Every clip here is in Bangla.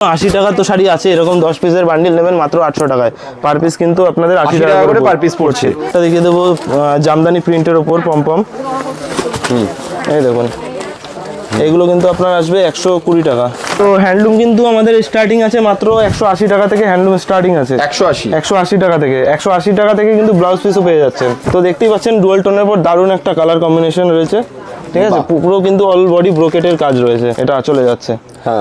আশি টাকার তো শাড়ি আছে এরকম দশ পিসের বান্ডিল নেবেন মাত্র আটশো টাকায়। পার পিস কিন্তু আপনাদের আশি টাকা টাকা করে পার পিস পড়ছে। এটা দেখিয়ে দেবো জামদানি প্রিন্টের ওপর পমপম এই দেখুন। এগুলো কিন্তু আপনার আসবে একশো কুড়ি টাকা। তো হ্যান্ডলুম কিন্তু আমাদের স্টার্টিং আছে মাত্র একশো আশি টাকা থেকে হ্যান্ডলুম স্টার্টিং আছে। একশো আশি। একশো আশি টাকা থেকে। একশো আশি টাকা থেকে কিন্তু ব্লাউজ পিসও পেয়ে যাচ্ছেন। তো দেখতেই পাচ্ছেন ডুয়াল টোনের পর দারুণ একটা কালার কম্বিনেশন রয়েছে। ঠিক আছে? পুরো কিন্তু অল বডি ব্রোকেটের কাজ রয়েছে। এটা চলে যাচ্ছে।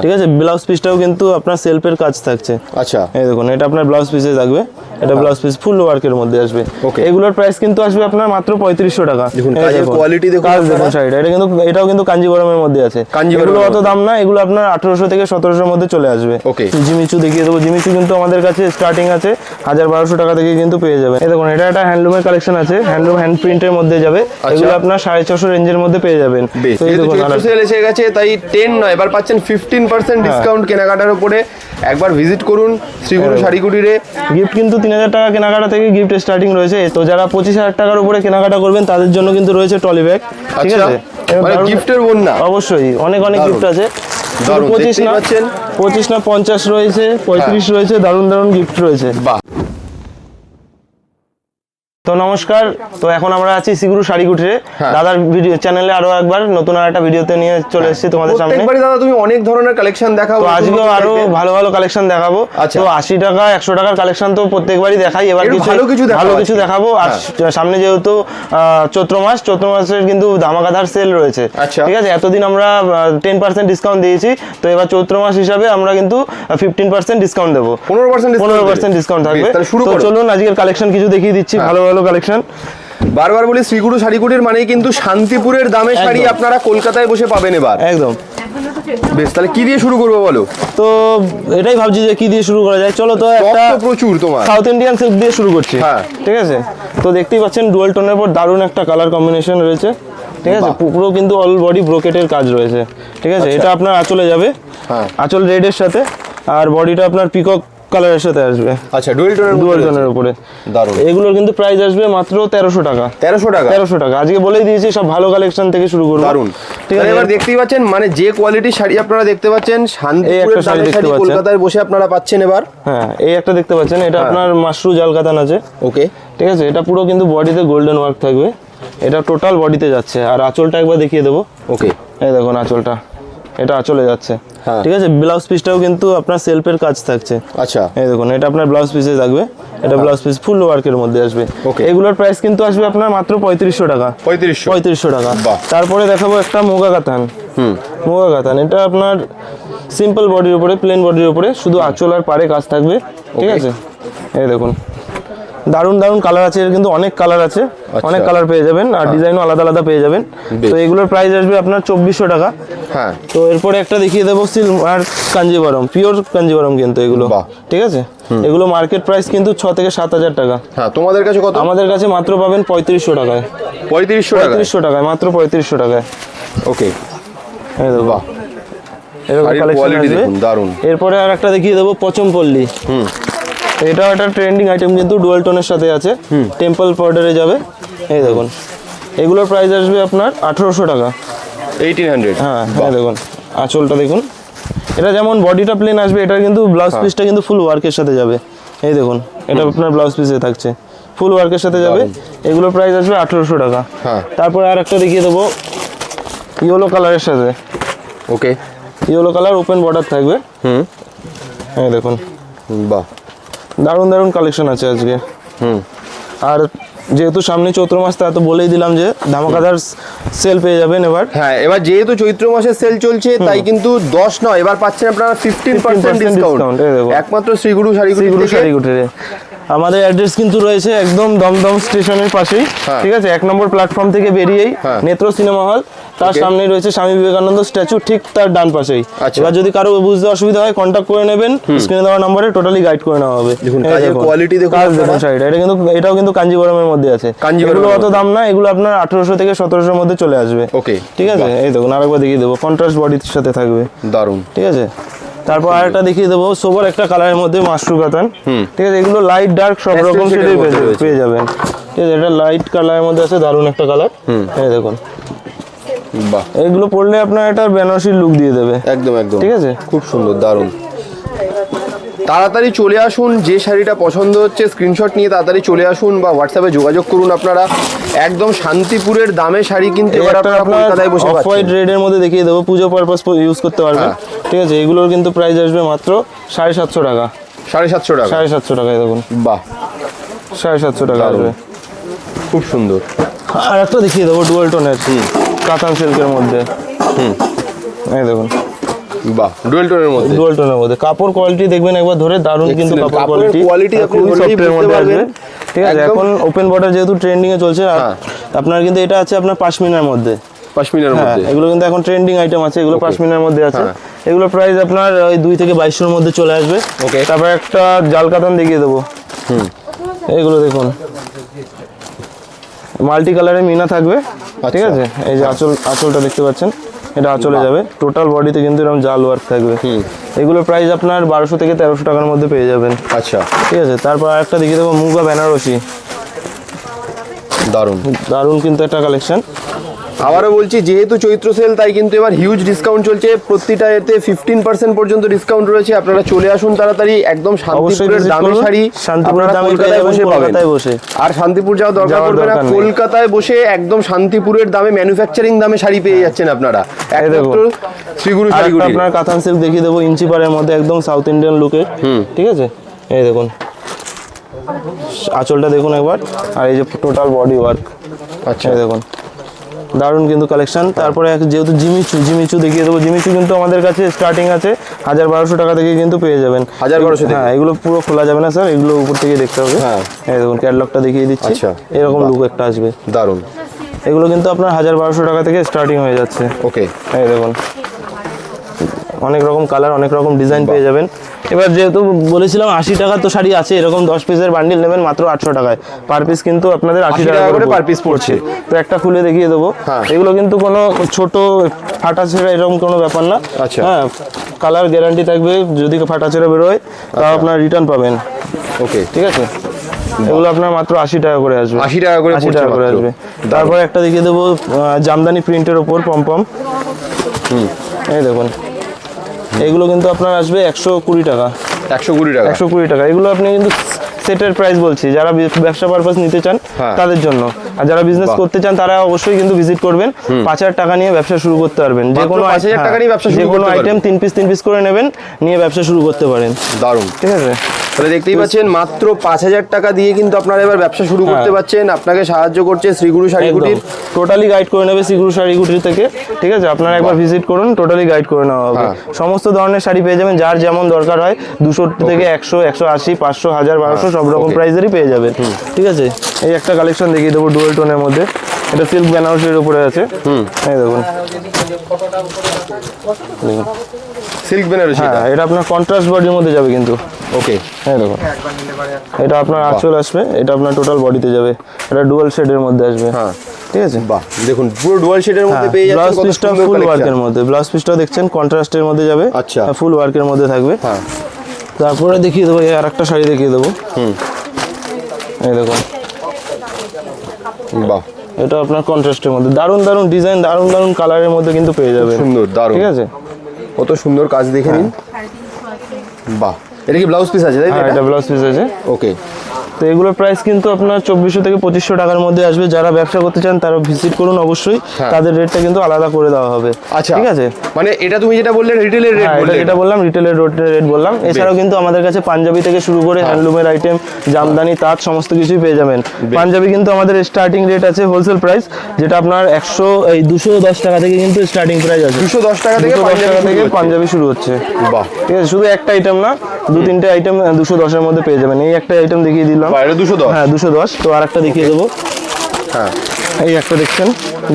ঠিক আছে? ব্লাউজ পিসটাও কিন্তু আপনার সেলফের কাজ থাকছে। আচ্ছা। এই দেখুন এটা আপনার ব্লাউজ পিসে থাকবে। এটা ব্লাউজ পিস ফুল ওয়ার্কের মধ্যে আসবে. এগুলোর প্রাইস কিন্তু আসবে আপনার মাত্র পঁয়ত্রিশশো টাকা। দেখুন, কাজের quality দেখুন কাজ। দেখুন শাড়িটা এটা কিন্তু এটাও কিন্তু কাঞ্জিবরমের মধ্যে আছে। কাঞ্জিভরমের এগুলো অত দাম না এগুলো আপনার আঠারোশো থেকে সতেরোশোর মধ্যে চলে আসবে। Okay. জিমিচু দেখিয়ে দেবো। জিমিচু কিন্তু আমাদের কাছে স্টার্টিং আছে হাজার বারোশো টাকা থেকে কিন্তু পেয়ে যাবে। এই দেখুন এটা একটা হ্যান্ডলুমের কালেকশন আছে। হ্যান্ডলুম হ্যান্ড প্রিন্টের মধ্যে যাবে। এগুলো আপনার সাড়ে ছশো রেঞ্জের মধ্যে পেয়ে যাবেন। আচ্ছা। তো এই দেখুন এসে গেছে তাই টেন নয় এবার পাচ্ছেন ফিফটিন পার্সেন্ট ডিসকাউন্ট কেনাকাটার উপরে একবার ভিজিট করুন শ্রীগুরু শাড়ি কুটিরে গিফট কিন্তু তিন হাজার টাকা কেনাকাটা থেকে গিফট স্টার্টিং রয়েছে। তো যারা পঁচিশ হাজার টাকার উপরে কেনাকাটা করবেন তাদের জন্য কিন্তু রয়েছে টলি ব্যাগ ঠিক আচ্ছা আছে? এবার মানে গিফটের বন্যা। অবশ্যই অনেক অনেক গিফট আছে। পঁচিশ না। পঁচিশ না পঞ্চাশ রয়েছে পঁয়ত্রিশ রয়েছে দারুণ দারুণ গিফট রয়েছে। বাহ। তো নমস্কার। তো এখন আমরা আছি সিগুরু শাড়ি কুটিরে হ্যাঁ। দাদার ভিডিও চ্যানেলে আরও একবার নতুন আর একটা ভিডিওতে নিয়ে চলে এসেছি তোমাদের সামনে। প্রত্যেকবারই দাদা তুমি অনেক ধরনের কালেকশন দেখাও তো আজকেও আরও ভালো ভালো কালেকশন দেখাবো। আচ্ছা। তো আশি টাকা একশো টাকার কালেকশন তো প্রত্যেকবারই দেখাই। এবার কিছু ভালো কিছু ভালো কিছু দেখাবো। আর সামনে যেহেতু চৈত্র মাস চৈত্র মাসের কিন্তু ধামাকাধার সেল রয়েছে। আচ্ছা। ঠিক আছে? এতদিন আমরা টেন পার্সেন্ট ডিসকাউন্ট দিয়েছি। তো এবার চৈত্র মাস হিসাবে আমরা কিন্তু ফিফটিন পার্সেন্ট ডিসকাউন্ট দেবো। 15% পনেরো discount পার্সেন্ট দেবে। ডিসকাউন্ট থাকবে তো চলুন আজকের কালেকশন কিছু দেখিয়ে দিচ্ছি। ভালো ভালো কালেকশন বারবার বলি শ্রীগুরু শাড়ি কুটির মানে কিন্তু শান্তিপুরের দামে শাড়ি আপনারা কলকাতায় বসে পাবেন এবার। একদম। বেশ তাহলে কি দিয়ে শুরু করব বলো? তো এটাই ভাবছি যে কি দিয়ে শুরু করা যায়। চলো তো একটা প্রচুর তোমার। সাউথ ইন্ডিয়ান সিল্ক দিয়ে শুরু করছি। হ্যাঁ। ঠিক আছে? তো দেখতেই পাচ্ছেন ডুয়াল টোনের পর দারুণ একটা কালার কম্বিনেশন রয়েছে। ঠিক আছে। পুরো কিন্তু অল বডি ব্রোকেটের কাজ রয়েছে। ঠিক আছে? এটা আপনার আঁচলে যাবে। হ্যাঁ। আঁচল রেডের সাথে। আর বডিটা আপনার পিকক কালারের সাথে আসবে। আচ্ছা ডুয়েল টোনের ডুয়াল টোনের উপরে। দারুণ। এগুলোর কিন্তু প্রাইস আসবে মাত্র তেরোশো টাকা। তেরোশো টাকা? তেরোশো টাকা। আজকে বলেই দিয়েছি সব ভালো কালেকশন থেকে শুরু করব। দারুণ। ঠিক আছে? এবার দেখতেই পাচ্ছেন মানে যে কোয়ালিটির শাড়ি আপনারা দেখতে পাচ্ছেন শান্তিপুরের শাড়ি দেখতে পাচ্ছেন। কলকাতায় বসে আপনারা পাচ্ছেন এবার। হ্যাঁ এই একটা দেখতে পাচ্ছেন এটা আপনার মাশরু জাল কাতান আছে। ওকে। ঠিক আছে? এটা পুরো কিন্তু বডিতে গোল্ডেন ওয়ার্ক থাকবে। এটা টোটাল বডিতে যাচ্ছে। আর আঁচলটা একবার দেখিয়ে দেবো। ওকে। এই দেখুন আঁচলটা। এটা আঁচলে যাচ্ছে। হ্যাঁ। ঠিক আছে? ব্লাউজ পিসটাও কিন্তু আপনার সেলফের কাজ থাকছে। আচ্ছা। এই দেখুন এটা আপনার ব্লাউজ পিসে থাকবে। এটা ব্লাউজ পিস ফুল ওয়ার্কের মধ্যে আসবে. এগুলোর প্রাইস কিন্তু আসবে আপনার মাত্র পঁয়ত্রিশশো টাকা। পঁয়ত্রিশশো। পঁয়ত্রিশশো টাকা। তারপরে দেখাবো একটা মোগা কাতান। হুম। মোগা কাতান। এটা আপনার সিম্পল বডির উপরে প্লেন বডির উপরে শুধু আঁচল আর পারে কাজ থাকবে। ঠিক আছে? এই দেখুন। দারুণ দারুণ কালার আছে এর কিন্তু অনেক কালার আছে। আচ্ছা। অনেক কালার পেয়ে যাবেন আর ডিজাইনও আলাদা আলাদা পেয়ে যাবেন। তো এগুলোর প্রাইস আসবে আপনার চব্বিশশো টাকা। হ্যাঁ। তো এরপরে একটা দেখিয়ে দেবো সিল আর কাঞ্জিবরম পিওর কাঞ্জিবরম কিন্তু এগুলো। ঠিক আছে? এগুলো মার্কেট প্রাইস কিন্তু ছ থেকে সাত হাজার টাকা। হ্যাঁ তোমাদের কাছে কত? আমাদের কাছে মাত্র পাবেন পঁয়ত্রিশশো টাকায়। পঁয়ত্রিশশো টাকা পঁয়ত্রিশশো টাকায় মাত্র পঁয়ত্রিশশো টাকায়। ওকে। এই দেখো। বাহ। এরকম কালেকশন দারুণ। এরপরে আর একটা দেখিয়ে দেবো পচমপল্লী। হুম। এটাও একটা ট্রেন্ডিং আইটেম কিন্তু ডুয়াল টোনের সাথে আছে। টেম্পল পাউডারে যাবে। এই দেখুন। এগুলোর প্রাইস আসবে আপনার আঠেরোশো টাকা। এইটিন হান্ড্রেড হ্যাঁ হ্যাঁ দেখুন। আঁচলটা দেখুন। এটা যেমন বডিটা প্লেন আসবে এটা কিন্তু ব্লাউজ হ্যাঁ। পিসটা কিন্তু ফুল ওয়ার্কের সাথে যাবে। এই দেখুন এটা আপনার ব্লাউজ পিসে থাকছে। ফুল ওয়ার্কের সাথে যাবে। এগুলোর প্রাইস আসবে আঠেরোশো টাকা। হ্যাঁ। তারপরে আর একটা দেখিয়ে দেবো। ইয়েলো কালারের সাথে। Okay yellow colour open border থাকবে। হুম। হ্যাঁ দেখুন। বাহ। দারুণ দারুণ কালেকশন আছে আজকে। হুম। আর যেহেতু সামনে চৈত্র মাস তা তো বলেই দিলাম যে ধামাকাদার সেল পেয়ে যাবেন এবার। হ্যাঁ এবার যেহেতু চৈত্র মাসের সেল চলছে তাই কিন্তু দশ নয় এবার পাচ্ছেন আপনারা ফিফটিন পার্সেন্ট 15% ডিসকাউন্ট। একমাত্র শ্রীগুরু শাড়ি শ্রীগুরু শাড়ি আমাদের অ্যাড্রেস কিন্তু রয়েছে একদম দমদম স্টেশনের পাশেই হ্যাঁ। ঠিক আছে? এক নম্বর প্ল্যাটফর্ম থেকে বেরিয়েই হ্যাঁ। নেত্র সিনেমা হল তার. সামনে রয়েছে স্বামী বিবেকানন্দ স্ট্যাচু ঠিক তার ডান পাশেই। আচ্ছা। এবার যদি কারও বুঝতে অসুবিধা হয় কন্ট্যাক্ট করে নেবেন। স্ক্রিনে দেওয়া নম্বরে টোটালি গাইড করে নেওয়া হবে। দেখুন, এই কাজের quality দেখুন কাজ দেখুন শাড়িটা এটা কিন্তু এটাও কিন্তু কাঞ্জিবরমের মধ্যে আছে। এগুলো অত দাম না এগুলো আপনার আঠারোশো থেকে সতেরোশোর মধ্যে চলে আসবে। ওকে ঠিক আছে? এই দেখুন আরেকবার দেখিয়ে দেবো কন্ট্রাস্ট বডির সাথে থাকবে। দারুণ। ঠিক আছে? তারপর আরেকটা দেখিয়ে দেবো সোবার একটা কালারের মধ্যে মাশরু কাতান। ঠিক আছে? এগুলো লাইট ডার্ক সব রকম শেডের পেয়ে যাবেন। ঠিক আছে? এটা লাইট কালারের মধ্যে আছে দারুণ একটা কালার এই দেখুন। বাহ। এগুলো পরলে আপনার একটা বেনারসির লুক দিয়ে দেবে। একদম একদম। ঠিক আছে? খুব সুন্দর দারুণ। তাড়াতাড়ি চলে আসুন যে শাড়িটা পছন্দ হচ্ছে স্ক্রিনশট নিয়ে তাড়াতাড়ি চলে আসুন বা হোয়াটসঅ্যাপে যোগাযোগ করুন আপনারা। একদম শান্তিপুরের দামে শাড়ি কিন্তু এবার আপনারা কলকাতায় বসে অফ হোয়াইট রেডের মধ্যে দেখিয়ে দেবো পুজো পারপাস ইউজ করতে পারবেন। ঠিক আছে? এগুলোর কিন্তু প্রাইস আসবে মাত্র সাড়ে সাতশো টাকা। সাড়ে সাতশো টাকা। সাড়ে সাতশো টাকায় দেখুন। বাহ। সাড়ে সাতশো টাকা আসবে। খুব সুন্দর। আর একটা দেখিয়ে দেবো ডুয়াল টোনের কাতান সিল্কের মধ্যে। হুম। এই দেখুন। বাহ ডুয়েল টোনের মধ্যে। ডুয়াল টোনের মধ্যে। কাপড় কোয়ালিটি দেখবেন একবার ধরে দারুণ কিন্তু কাপড় কোয়ালিটি quality আপনি সফটের মধ্যে। আসবে। ঠিক আছে এখন ওপেন বর্ডার যেহেতু ট্রেন্ডিং এ চলছে হ্যাঁ। আপনার কিন্তু এটা আছে আপনার পাশমিনার মধ্যে। পাশমিনার হ্যাঁ মধ্যে। এগুলো কিন্তু এখন ট্রেন্ডিং আইটেম আছে এগুলো পাশমিনার মধ্যে আছে। হ্যাঁ। এগুলো প্রাইস আপনার ওই দুই থেকে বাইশশোর মধ্যে চলে আসবে। ওকে তারপর একটা জাল কাতান দেখিয়ে দেবো। হুম। এগুলো দেখুন। মাল্টি কালারের মিনা থাকবে। ঠিক আচ্ছা। আছে এই যে আঁচল আঁচলটা দেখতে পাচ্ছেন? এটা আঁচলে যাবে। টোটাল বডিতে কিন্তু এরকম জাল ওয়ার্ক থাকবে। হুম। এগুলোর প্রাইস আপনার বারোশো থেকে তেরোশো টাকার মধ্যে পেয়ে যাবেন। আচ্ছা। ঠিক আছে? তারপর আরেকটা দেখিয়ে দেবো মুগা বেনারসি। দারুণ। দারুণ কিন্তু একটা কালেকশন আবারও বলছি যেহেতু চৈত্র সেল তাই কিন্তু এবার হিউজ ডিসকাউন্ট চলছে। প্রতিটা এতে ফিফটিন পার্সেন্ট পর্যন্ত ডিসকাউন্ট রয়েছে। আপনারা চলে আসুন তাড়াতাড়ি একদম শান্তিপুরের দামে। শাড়ি। শান্তিপুরের দামে কলকাতায় বসে পাবেন। বসে। আর শান্তিপুর যাওয়ার দরকার পড়বে না। কলকাতায় বসে একদম শান্তিপুরের দামে ম্যানুফ্যাকচারিং দামে শাড়ি পেয়ে যাচ্ছেন আপনারা। শ্রীগুরু শাড়িগুলি আপনার কাতান সিল্ক দেখিয়ে দেবো ইঞ্চি পাড়ের মধ্যে একদম সাউথ ইন্ডিয়ান লুকের ঠিক আছে? এই দেখুন। আঁচলটা দেখুন একবার। আর এই যে টোটাল বডি ওয়ার্ক আচ্ছা। দেখুন। দারুণ কিন্তু কালেকশন তারপরে যেহেতু জিমিচু জিমিচু দেখিয়ে দেবো। জিমিচু কিন্তু আমাদের কাছে স্টার্টিং আছে। হাজার বারোশো টাকা থেকে কিন্তু পেয়ে যাবেন। হাজার বারোশো হ্যাঁ এগুলো পুরো খোলা যাবে না স্যার এগুলো উপর থেকে দেখতে হবে। হ্যাঁ। দেখুন ক্যাটলগটা দেখিয়ে দিচ্ছি। আচ্ছা। এরকম লুক একটা আসবে। দারুণ। এগুলো কিন্তু আপনার হাজার বারোশো টাকা থেকে স্টার্টিং হয়ে যাচ্ছে। ওকে এই দেখুন। অনেক রকম কালার অনেক রকম ডিজাইন পেয়ে যাবেন। এবার যেহেতু বলেছিলাম আশি টাকা তো শাড়ি আছে এরকম দশ পিসের বান্ডিল নেবেন মাত্র আটশো টাকায়। পার পিস কিন্তু আপনাদের আশি টাকা করে পার পিস পড়ছে। তো একটা খুলে দেখিয়ে দেবো। হ্যাঁ। এগুলো কিন্তু কোনো ছোট ফাটা ছেঁড়া এরকম কোনো ব্যাপার না। আচ্ছা। হ্যাঁ কালার গ্যারান্টি থাকবে যদি ফাটা ছেঁড়া বেরোয় তাও আপনার রিটার্ন পাবেন। ওকে ঠিক আছে? এগুলো আপনার মাত্র আশি টাকা করে আসবে। 80 টাকা করে আশি টাকা করে আসবে। তারপর একটা দেখিয়ে দেবো জামদানি প্রিন্টের ওপর পমপম। এই দেখুন। এগুলো কিন্তু আপনার আসবে একশো কুড়ি টাকা। একশো কুড়ি টাকা। একশো কুড়ি টাকা। এগুলো আপনি কিন্তু সেটের প্রাইস বলছি। যারা ব্যবসা পারপাস নিতে চান হ্যাঁ। তাদের জন্য। আর যারা বিজনেস করতে চান তারা অবশ্যই কিন্তু ভিজিট করবেন। পাঁচ হাজার টাকা নিয়ে ব্যবসা শুরু করতে পারবেন। যে কোনো 5,000 হ্যাঁ, টাকা নিয়ে ব্যবসা শুরু যে কোনো আইটেম তিন পিস তিন পিস করে নেবেন নিয়ে ব্যবসা শুরু করতে পারেন। দারুণ। ঠিক আছে? তাহলে দেখতেই পাচ্ছেন মাত্র পাঁচ হাজার টাকা দিয়ে কিন্তু আপনারা এবার ব্যবসা শুরু করতে হ্যাঁ। পারছেন। আপনাকে সাহায্য করছে শ্রীগুরু শাড়িগুলির টোটালি গাইড করে নেবে সিগুরু শাড়িগুটি থেকে। ঠিক আছে? আপনারা একবার ভিজিট করুন টোটালি গাইড করে নেওয়া হবে। হ্যাঁ। সমস্ত ধরনের শাড়ি পেয়ে যাবেন যার যেমন দরকার হয় দুশো থেকে একশো একশো আশি পাঁচশো হাজার বারোশো সব রকম. প্রাইসেরই পেয়ে যাবেন। ঠিক আছে? এই একটা কালেকশন দেখিয়ে দেবো ডুয়েল টোনের মধ্যে। এটা সিল্ক বেনারসির উপরে আছে। এই দেখুন। দেখুন। সিল্ক বেনারসি হ্যাঁ এটা আপনার কন্ট্রাস্ট বডির মধ্যে যাবে কিন্তু। ওকে হ্যাঁ দেখুন এটা আপনার আঁচল আসবে এটা আপনার টোটাল বডিতে যাবে। এটা ডুয়াল শেডের মধ্যে আসবে। হ্যাঁ। ঠিক আছে? বাহ দেখুন পুরো ডুয়াল শেডের মধ্যে পেয়ে ব্লাউজ যাচ্ছেন কত পিসটা সুন্দর ফুল। ওয়ার্কের মধ্যে। ব্লাউজ পিসটা দেখছেন কন্ট্রাস্টের মধ্যে যাবে। আচ্ছা। ফুল ওয়ার্কের মধ্যে থাকবে। হ্যাঁ। তারপরে দেখিয়ে দেবো এই আর একটা শাড়ি দেখিয়ে দেবো। হুম। এই দেখুন। বাহ। এটা আপনার কন্ট্রাস্টের মধ্যে। দারুণ দারুণ ডিজাইন দারুণ দারুণ কালারের মধ্যে কিন্তু পেয়ে যাবে সুন্দর দারুণ। ঠিক আছে? কত সুন্দর কাজ দেখে নিন। বাহ। এটা কি ব্লাউজ পিস আছে তাই হ্যাঁ এটা? ব্লাউজ পিস আছে। ওকে তো এগুলোর প্রাইস কিন্তু আপনার চব্বিশশো থেকে পঁচিশশো টাকার মধ্যে আসবে। যারা ব্যবসা করতে চান তারা ভিজিট করুন অবশ্যই। হ্যাঁ। তাদের রেটটা কিন্তু আলাদা করে দেওয়া হবে। আচ্ছা ঠিক আছে? মানে এটা তুমি যেটা বললে রিটেলের রেট হ্যাঁ এটা বললাম রিটেলের রেট বললাম। এছাড়াও কিন্তু আমাদের কাছে পাঞ্জাবি থেকে শুরু করে হ্যান্ডলুমের আইটেম জামদানি তাঁত সমস্ত কিছুই পেয়ে যাবেন। পাঞ্জাবি কিন্তু আমাদের স্টার্টিং রেট আছে হোলসেল প্রাইস যেটা আপনার একশো এই দুশো দশ টাকা থেকে কিন্তু স্টার্টিং প্রাইস আছে। দুশো দশ টাকা থেকে দুশো টাকা থেকে পাঞ্জাবি পাঞ্জাবি শুরু হচ্ছে। বাহ। ঠিক আছে? শুধু একটা আইটেম না দু তিনটে আইটেম দুশো দশের মধ্যে পেয়ে যাবেন। এই একটা আইটেম দেখিয়ে দিলাম। বাইরে দুশো দশ। হ্যাঁ দুশো দশ। তো আর একটা দেখিয়ে দেবো। হ্যাঁ। এই একটা দেখছেন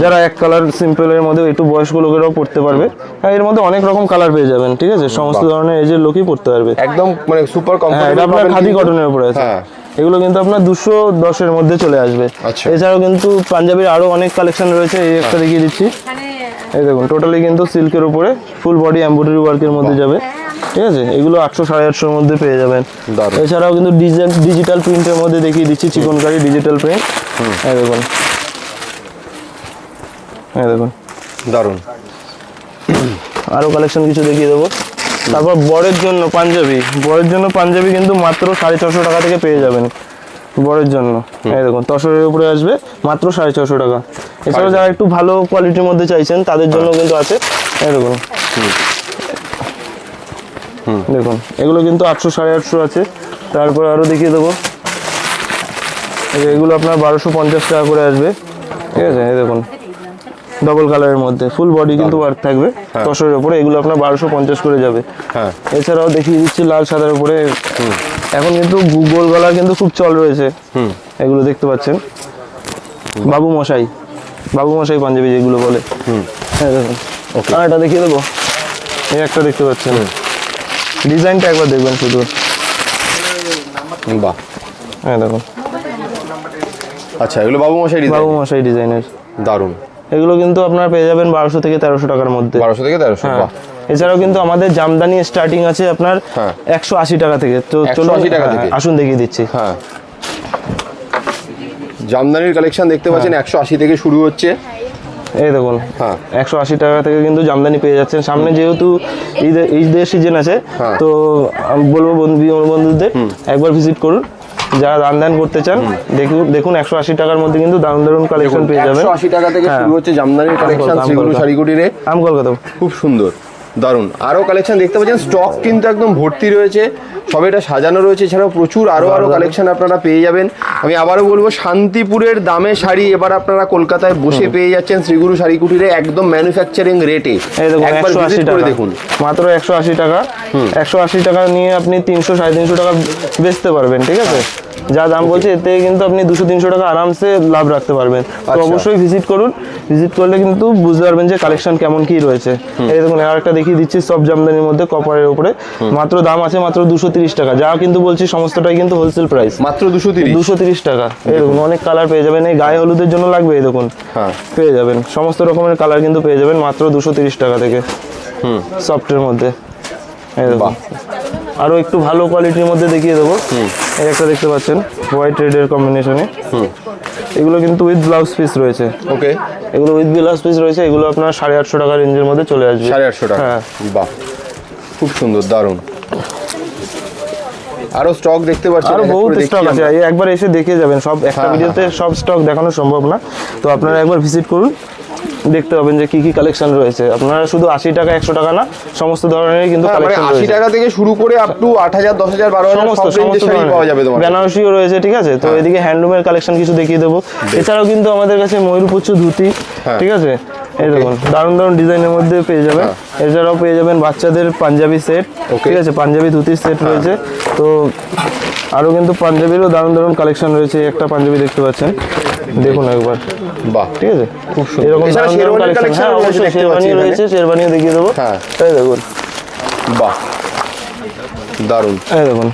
যারা এক কালার সিম্পলের মধ্যে একটু বয়স্ক লোকেরাও পড়তে পারবে। হ্যাঁ এর মধ্যে অনেক রকম কালার পেয়ে যাবেন ঠিক আছে? সমস্ত ধরনের এজের লোকই পড়তে পারবে। একদম মানে সুপার হ্যাঁ এটা আপনার খাদি কটনের উপরে আছে। হ্যাঁ। এগুলো কিন্তু আপনার দুশো দশের মধ্যে চলে আসবে। আচ্ছা। এছাড়াও কিন্তু পাঞ্জাবির আরও অনেক কালেকশন রয়েছে এই একটা দেখিয়ে দিচ্ছি। এই দেখুন টোটালি কিন্তু সিল্কের উপরে ফুল বডি এমব্রয়ডারি ওয়ার্কের মধ্যে যাবে। ঠিক আছে? এগুলো আটশো সাড়ে আটশোর মধ্যে পেয়ে যাবেন। এছাড়াও কিন্তু ডিজিটাল ডিজিটাল প্রিন্টের মধ্যে দেখিয়ে দিচ্ছি চিকনকারি ডিজিটাল প্রিন্ট হ্যাঁ দেখুন। হ্যাঁ দেখুন। দারুণ। আরও কালেকশন কিছু দেখিয়ে দেবো। তারপর বরের জন্য পাঞ্জাবি। বরের জন্য পাঞ্জাবি কিন্তু মাত্র সাড়ে ছশো টাকা থেকে পেয়ে যাবেন। বরের জন্য। এই দেখুন তসরের উপরে আসবে মাত্র সাড়ে ছশো টাকা। এছাড়াও যারা একটু ভালো কোয়ালিটির মধ্যে চাইছেন তাদের জন্য কিন্তু আছে। এই দেখুন। দেখুন এগুলো কিন্তু আটশো সাড়ে আটশো আছে। তারপর আরও দেখিয়ে দেবো। এগুলো আপনার বারোশো পঞ্চাশ টাকা করে আসবে। ঠিক আছে দেখুন। ডবল কালারের মধ্যে ফুল বডি কিন্তু ওয়ার্ক থাকবে। তসরের উপরে এগুলো আপনার বারোশো পঞ্চাশ করে যাবে। হ্যাঁ। এছাড়াও দেখিয়ে দিচ্ছি লাল সাদার উপরে। এখন কিন্তু গু- গোল গলার কিন্তু খুব চল রয়েছে। হুম। এগুলো দেখতে পাচ্ছেন। বাবু মশাই বাবু মশাই পাঞ্জাবি যেগুলো বলে। হ্যাঁ দেখুন। আর এটা দেখিয়ে দেবো। এই একটা দেখতে পাচ্ছেন। ডিজাইনটা একবার দেখবেন শুধু। বাহ। হ্যাঁ দেখুন। আচ্ছা এগুলো বাবু মশাই বাবু মশাই ডিজাইনের। দারুণ। এগুলো কিন্তু আপনার পেয়ে যাবেন বারোশো থেকে তেরোশো টাকার মধ্যে। বারোশো থেকে তেরোশো হ্যাঁ। বাহ। এছাড়াও কিন্তু আমাদের জামদানি স্টার্টিং আছে আপনার হ্যাঁ। একশো আশি টাকা থেকে। তো 180 চলুন টাকা হ্যাঁ, থেকে? আসুন দেখিয়ে দিচ্ছি। হ্যাঁ। জামদানির কালেকশন দেখতে পাচ্ছেন একশো আশি থেকে শুরু হচ্ছে। এই দেখুন হ্যাঁ। একশো আশি টাকা থেকে কিন্তু জামদানি পেয়ে যাচ্ছেন। সামনে যেহেতু ঈদের সিজন আছে হ্যাঁ। তো আমি বলব বন্ধু বন্ধুদের একবার ভিজিট করুন। যারা দান দান করতে চান দেখুন দেখুন একশো আশি টাকার মধ্যে কিন্তু দারুণ দারুণ কালেকশন পেয়ে যাবেন। একশো আশি টাকা থেকে। শুরু হচ্ছে জামদানির কালেকশন সেগুলো শাড়ি কত? শাড়িকুটিরে আম কলকাতা। খুব সুন্দর। দারুণ। আরও কালেকশন দেখতে পাচ্ছেন স্টক কিন্তু একদম ভর্তি রয়েছে সবে এটা সাজানো রয়েছে এছাড়াও প্রচুর আরও আরও কালেকশন আপনারা পেয়ে যাবেন। আমি আবারও বলব শান্তিপুরের দামে শাড়ি এবার আপনারা কলকাতায় বসে পেয়ে যাচ্ছেন শ্রীগুরু শাড়ি কুটিরে একদম ম্যানুফ্যাকচারিং রেটে দেখুন একবার ভিজিট করে দেখুন। মাত্র একশো আশি টাকা। একশো আশি টাকা নিয়ে আপনি তিনশো সাড়ে তিনশো টাকা বেচতে পারবেন ঠিক আছে? যা দাম বলছে এতে কিন্তু আপনি দুশো তিনশো টাকা আরামসে লাভ রাখতে পারবেন। তো আচ্ছা। অবশ্যই ভিজিট করুন। ভিজিট করলে কিন্তু বুঝতে পারবেন যে কালেকশন কেমন কি রয়েছে। এই দেখুন আর একটা দেখিয়ে দিচ্ছি সব জামদানির মধ্যে কপারের উপরে। মাত্র দাম আছে মাত্র দুশো তিরিশ টাকা। যা কিন্তু বলছি সমস্তটাই কিন্তু হোলসেল প্রাইস মাত্র দুশো তিরিশ? দুশো তিরিশ টাকা। এরকম অনেক কালার পেয়ে যাবেন। এই গায়ে হলুদের জন্য লাগবে এই দেখুন। হ্যাঁ। পেয়ে যাবেন। সমস্ত রকমের কালার কিন্তু পেয়ে যাবেন মাত্র দুশো তিরিশ টাকা থেকে। হুম। সফটের মধ্যে। এই দেখুন। আরও একটু ভালো কোয়ালিটির মধ্যে দেখিয়ে দেবো। এই একটা দেখতে পাচ্ছেন হোয়াইট রেডের কম্বিনেশনে এগুলো কিন্তু উইথ ব্লাউজ পিস রয়েছে। ওকে এগুলো উইথ ব্লাউজ পিস রয়েছে এগুলো আপনার সাড়ে আটশো টাকা রেঞ্জের মধ্যে চলে আসবে। সাড়ে আটশো টাকা। হ্যাঁ। বাহ। খুব সুন্দর দারুণ। আরও স্টক দেখতে পাচ্ছি আরও বহুত স্টক আছে। একবার এসে দেখে যাবেন সব একটা হ্যাঁ, ভিডিওতে সব স্টক দেখানো সম্ভব না। তো আপনারা একবার ভিজিট করুন। দেখতে পাবেন যে কি কি কালেকশন রয়েছে। আপনারা শুধু আশি টাকা একশো টাকা না সমস্ত ধরনের কিন্তু হ্যাঁ, মানে কালেকশন আশি টাকা থেকে শুরু করে আপ টু আট হাজার দশ হাজার বারো সমস্ত সমস্ত পাওয়া যাবে বেনারসিও রয়েছে ঠিক আছে? তো এদিকে হ্যান্ডলুমের কালেকশন কিছু দেখিয়ে দেবো। এছাড়াও কিন্তু আমাদের কাছে ময়ূরপুচ্ছ ধুতি হ্যাঁ। ঠিক আছে? এই দেখুন দারুণ দারুণ ডিজাইনের মধ্যে পেয়ে যাবেন হ্যাঁ। এছাড়াও পেয়ে যাবেন বাচ্চাদের পাঞ্জাবি সেট ঠিক আছে? পাঞ্জাবি ধুতির সেট হ্যাঁ। রয়েছে। তো আরও কিন্তু পাঞ্জাবিরও দারুণ দারুণ কালেকশন রয়েছে। একটা পাঞ্জাবি দেখতে পাচ্ছেন। দেখুন একবার। বাহ ঠিক আছে। খুব সুন্দর। এরকম শেরওয়ানির কালেকশন হ্যাঁ অবশ্যই শেরওয়ানি। রয়েছে শেরওয়ানিও দেখিয়ে দেবো। হ্যাঁ। এই দেখুন। বাহ। দারুণ। এই দেখুন।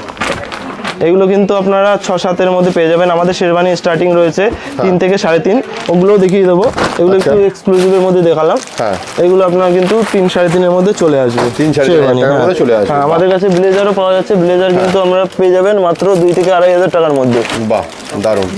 এগুলো কিন্তু আপনারা ছ সাতের মধ্যে পেয়ে যাবেন। আমাদের শেরবানি স্টার্টিং রয়েছে তিন থেকে সাড়ে তিন। ওগুলোও দেখিয়ে দেবো। এগুলো একটু আচ্ছা। এক্সক্লুসিভের মধ্যে দেখালাম। হ্যাঁ। এগুলো আপনার কিন্তু তিন সাড়ে তিনের মধ্যে চলে আসবে। তিন সাড়ে শেরওয়ানি, হ্যাঁ। মধ্যে চলে আসবে। হ্যাঁ, আমাদের কাছে ব্লেজারও পাওয়া যাচ্ছে। ব্লেজার কিন্তু আমরা পেয়ে যাবেন মাত্র দুই থেকে আড়াই হাজার টাকার মধ্যে। বাহ দারুণ।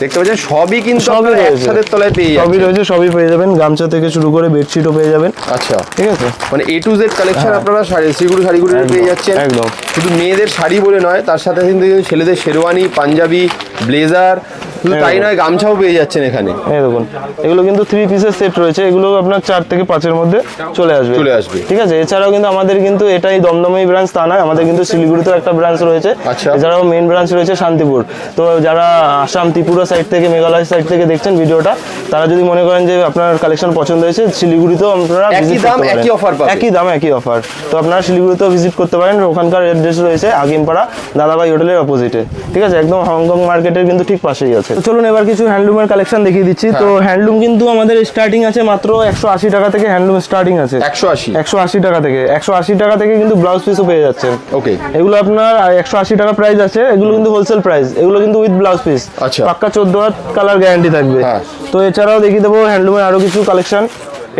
দেখতে পাচ্ছেন সবই কিন্তু সবই। একসাথে তলায় পেয়ে সবই রয়েছে সবই পেয়ে যাবেন। গামছা থেকে শুরু করে বেডশিটও পেয়ে যাবেন। আচ্ছা। ঠিক আছে? মানে এ টু জেড কালেকশন আপনারা শাড়ি শ্রীগুরু শাড়িগুলি পেয়ে যাচ্ছেন। একদম। শুধু মেয়েদের শাড়ি বলে নয় তার সাথে কিন্তু ছেলেদের শেরওয়ানি পাঞ্জাবি ব্লেজার শুধু তাই নয় গামছাও পেয়ে যাচ্ছেন এখানে। এই দেখুন এগুলো কিন্তু থ্রি পিসের সেট রয়েছে এগুলো আপনার চার থেকে পাঁচের মধ্যে চলে আসবে। চলে আসবে। ঠিক আছে এছাড়াও কিন্তু আমাদের কিন্তু এটাই দমদমই ব্রাঞ্চ তা নয় আমাদের কিন্তু শিলিগুড়িতেও একটা ব্রাঞ্চ রয়েছে। আচ্ছা। এছাড়াও মেন ব্রাঞ্চ রয়েছে শান্তিপুর। তো যারা আসাম ত্রিপুরা সাইড থেকে মেঘালয় সাইড থেকে দেখছেন ভিডিওটা তারা যদি মনে করেন যে আপনার কালেকশন পছন্দ হয়েছে শিলিগুড়িতেও আপনারা একই দাম, একই পাবেন। একই দাম একই অফার তো আপনারা শিলিগুড়িতেও ভিজিট করতে পারেন। ওখানকার অ্যাড্রেস রয়েছে আগিমপাড়া দাদাভাই হোটেলের অপোজিটে ঠিক আছে একদম হংকং মার্কেটের কিন্তু ঠিক পাশেই আছে। চলুন এবার কিছু হ্যান্ডলুমের কালেকশন দেখিয়ে দিচ্ছি। তো হ্যাঁ। হ্যান্ডলুম কিন্তু আমাদের স্টার্টিং আছে মাত্র একশো আশি টাকা থেকে হ্যান্ডলুম স্টার্টিং আছে। একশো আশি। একশো আশি টাকা থেকে। একশো আশি টাকা থেকে কিন্তু ব্লাউজ পিসও পেয়ে যাচ্ছেন। ওকে। এগুলো আপনার একশো আশি টাকা প্রাইস আছে। এগুলো কিন্তু হোলসেল প্রাইস এগুলো কিন্তু উইথ ব্লাউজ পিস আচ্ছা। পাক্কা চোদ্দ হাত কালার গ্যারান্টি থাকবে। হ্যাঁ। তো এছাড়াও দেখিয়ে দেবো হ্যান্ডলুমের আরও কিছু কালেকশন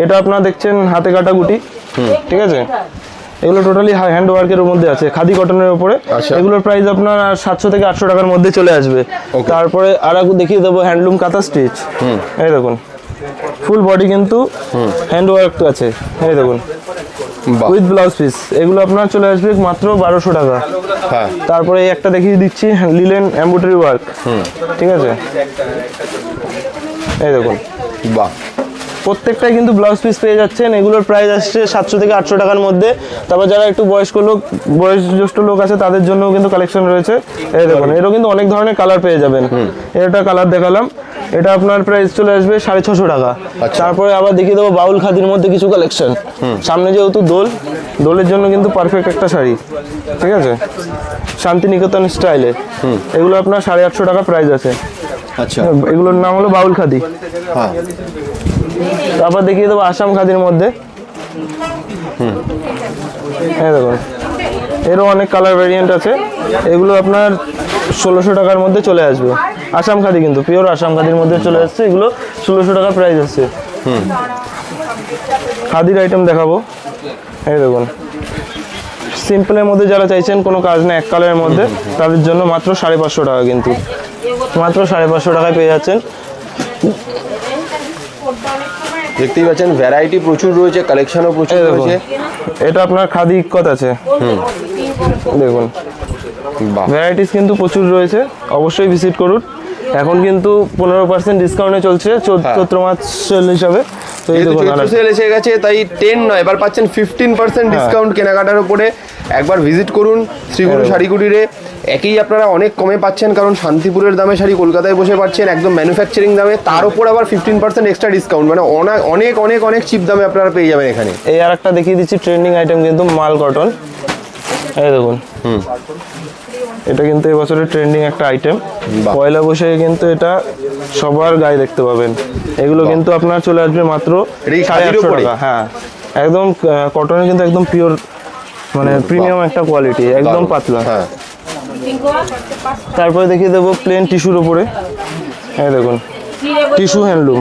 এটা আপনারা দেখছেন হাতে কাটা গুটি। ঠিক আছে? এগুলো টোটালি হ্যান্ড ওয়ার্কের মধ্যে আছে। খাদি কটনের উপরে। আচ্ছা। এগুলোর প্রাইস আপনার সাতশো থেকে আটশো টাকার মধ্যে চলে আসবে। তারপরে আর এক দেখিয়ে দেবো হ্যান্ডলুম কাঁথা স্টিচ এই দেখুন। ফুল বডি কিন্তু হ্যান্ড ওয়ার্ক আছে। এই দেখুন। উইথ ব্লাউজ পিস এগুলো আপনার চলে আসবে মাত্র বারোশো টাকা। হ্যাঁ। তারপরে এই একটা দেখিয়ে দিচ্ছি লিলেন এম্ব্রয়ডারি ওয়ার্ক ঠিক আছে? এই দেখুন। বাহ। প্রত্যেকটাই কিন্তু ব্লাউজ পিস পেয়ে যাচ্ছেন। এগুলোর প্রাইস আসছে সাতশো থেকে আটশো টাকার মধ্যে। তারপর যারা একটু বয়স্ক লোক বয়োজ্যেষ্ঠ লোক আছে তাদের জন্য কিন্তু কালেকশন রয়েছে। এই দেখুন এরও কিন্তু অনেক ধরনের কালার পেয়ে যাবেন। এটা কালার দেখালাম। এটা আপনার প্রাইস চলে আসবে সাড়ে ছশো টাকা। তারপরে আবার দেখিয়ে দেবো বাউল খাদির মধ্যে কিছু কালেকশন সামনে যেহেতু দোল দোলের জন্য কিন্তু পারফেক্ট একটা শাড়ি। ঠিক আছে? শান্তিনিকেতন স্টাইলে। এগুলো আপনার সাড়ে আটশো টাকা প্রাইস আছে। আচ্ছা। এগুলোর নাম হলো বাউল খাদি। হ্যাঁ। তারপর দেখিয়ে দেবো আসাম খাদির মধ্যে। হ্যাঁ দেখুন। এরও অনেক কালার ভেরিয়েন্ট আছে। এগুলো আপনার ষোলোশো টাকার মধ্যে চলে আসবে। আসাম খাদি কিন্তু পিওর আসাম খাদির মধ্যে চলে আসছে। এগুলো ষোলোশো টাকা প্রাইস আছে। খাদির আইটেম দেখাবো। এই দেখুন। সিম্পলের মধ্যে যারা চাইছেন কোনো কাজ নেই এক কালারের মধ্যে তাদের জন্য মাত্র সাড়ে পাঁচশো টাকা কিন্তু। মাত্র সাড়ে পাঁচশো টাকায় পেয়ে যাচ্ছেন। দেখতেই পাচ্ছেন ভ্যারাইটি প্রচুর রয়েছে কালেকশনও প্রচুর রয়েছে। এটা আপনার খাদি ইক্কত আছে। দেখুন ভ্যারাইটিস কিন্তু প্রচুর রয়েছে অবশ্যই ভিজিট করুন। এখন কিন্তু পনেরো পার্সেন্ট ডিসকাউন্টে চলছে চোদ্দ চোদ্দ চৈত্র মাস হিসাবে। তো সেল এসে গেছে তাই টেন নয় এবার পাচ্ছেন ফিফটিন পার্সেন্ট ডিসকাউন্ট কেনাকাটার উপরে। একবার ভিজিট করুন শ্রীগুরু শাড়ি কুটিরে একই আপনারা অনেক কমে পাচ্ছেন কারণ শান্তিপুরের দামে শাড়ি কলকাতায় বসে পাচ্ছেন একদম ম্যানুফ্যাকচারিং দামে। তার উপর আবার ফিফটিন পার্সেন্ট এক্সট্রা ডিসকাউন্ট মানে অনেক অনেক অনেক অনেক চিপ দামে আপনারা পেয়ে যাবেন এখানে। এই আর একটা দেখিয়ে দিচ্ছি ট্রেন্ডিং আইটেম কিন্তু মাল কটন এই দেখুন। এটা কিন্তু এবছরের ট্রেন্ডিং একটা আইটেম। পয়লা বৈশাখে কিন্তু এটা সবার গায়ে দেখতে পাবেন। এগুলো কিন্তু আপনার চলে আসবে মাত্র সাড়ে আটশো টাকা। হ্যাঁ। একদম কটনের কিন্তু একদম পিওর মানে প্রিমিয়াম একটা কোয়ালিটি একদম পাতলা। হ্যাঁ। তারপরে দেখিয়ে দেবো প্লেন টিস্যুর উপরে। এই দেখুন টিস্যু হ্যান্ডলুম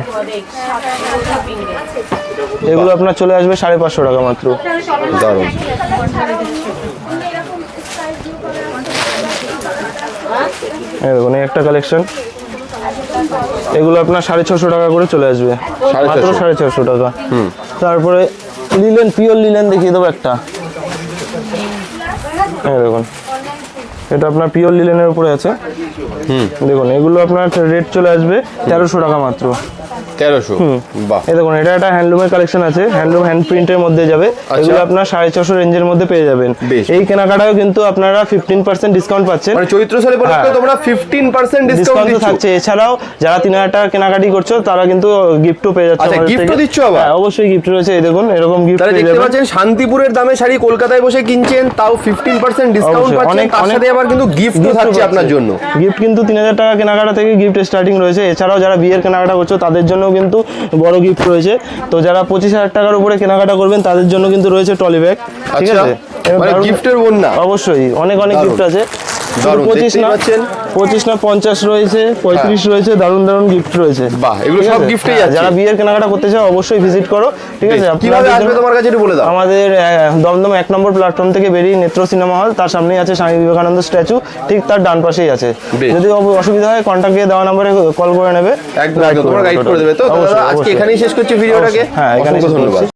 এগুলো আপনার চলে আসবে সাড়ে পাঁচশো টাকা মাত্র। দারুণ। দেখুন একটা কালেকশন এগুলো আপনার সাড়ে ছশো টাকা করে চলে আসবে। মাত্র সাড়ে ছশো টাকা। তারপরে লিলেন পিওর লিলেন দেখিয়ে দেবো একটা। হ্যাঁ দেখুন এটা আপনার পিওর লিলেনের উপরে আছে। দেখুন এগুলো আপনার রেট চলে আসবে তেরোশো টাকা মাত্র। তেরোশো। বাহ। এই দেখুন এটা একটা হ্যান্ডলুমের কালেকশন আছে। হ্যান্ডলুম হ্যান্ড প্রিন্টের মধ্যে যাবে। এগুলো আপনার সাড়ে ছশো রেঞ্জের মধ্যে পেয়ে যাবেন। এই কেনাকাটাও কিন্তু আপনারা ফিফটিন পার্সেন্ট ডিসকাউন্ট পাচ্ছেন। চৈত্র সেলে উপলক্ষে। তোমরা ফিফটিন পার্সেন্ট ডিসকাউন্ট থাকছে। এছাড়াও যারা তিন হাজার টাকা কেনাকাটি করছ তারা কিন্তু গিফটও পেয়ে যাচ্ছে আচ্ছা, আমাদের gift ও থেকে। দিচ্ছ আবার? হ্যাঁ, অবশ্যই গিফট রয়েছে। এই দেখুন এরকম গিফট দেখতে পাচ্ছেন শান্তিপুরের দামে শাড়ি কলকাতায় বসে কিনছেন তাও ফিফটিন পার্সেন্ট ডিসকাউন্ট অবশ্যই, পাচ্ছেন। অনেক- তার অনেক- সাথে আবার কিন্তু গিফটও থাকছে আপনার জন্য। গিফট কিন্তু তিন হাজার টাকা কেনাকাটা থেকে গিফট স্টার্টিং রয়েছে। এছাড়াও যারা বিয়ের কেনাকাটা করছ তাদের জন্য কিন্তু বড় গিফট রয়েছে। তো যারা পঁচিশ হাজার টাকার উপরে কেনাকাটা করবেন তাদের জন্য কিন্তু রয়েছে টলি ব্যাগ। ঠিক আচ্ছা, আছে? মানে গিফটের বন্যা অবশ্যই অনেক অনেক গিফট আছে। পঁচিশ না পঁচিশ না পঞ্চাশ রয়েছে পঁয়ত্রিশ রয়েছে দারুণ দারুণ গিফট রয়েছে। বাহ, এগুলো আছে? হ্যাঁ। যারা বিয়ের কেনাকাটা করতে চাও অবশ্যই ভিজিট করো। ঠিক আছে? কীভাবে আসবে তোমার কাছে বলে দাও। আমাদের দমদম এক নম্বর প্ল্যাটফর্ম থেকে বেরিয়ে নেত্র সিনেমা হল তার সামনেই আছে স্বামী বিবেকানন্দ স্ট্যাচু ঠিক তার ডান পাশেই আছে। যদি অসুবিধা হয় কন্ট্যাক্ট দিয়ে দেওয়া নাম্বারে কল করে নেবে। একদম Guide গাইড করে দেবে। তো তো অবশ্যই, আজকে এখানেই শেষ করছি ভিডিওটাকে। হ্যাঁ এখানে ধন্যবাদ।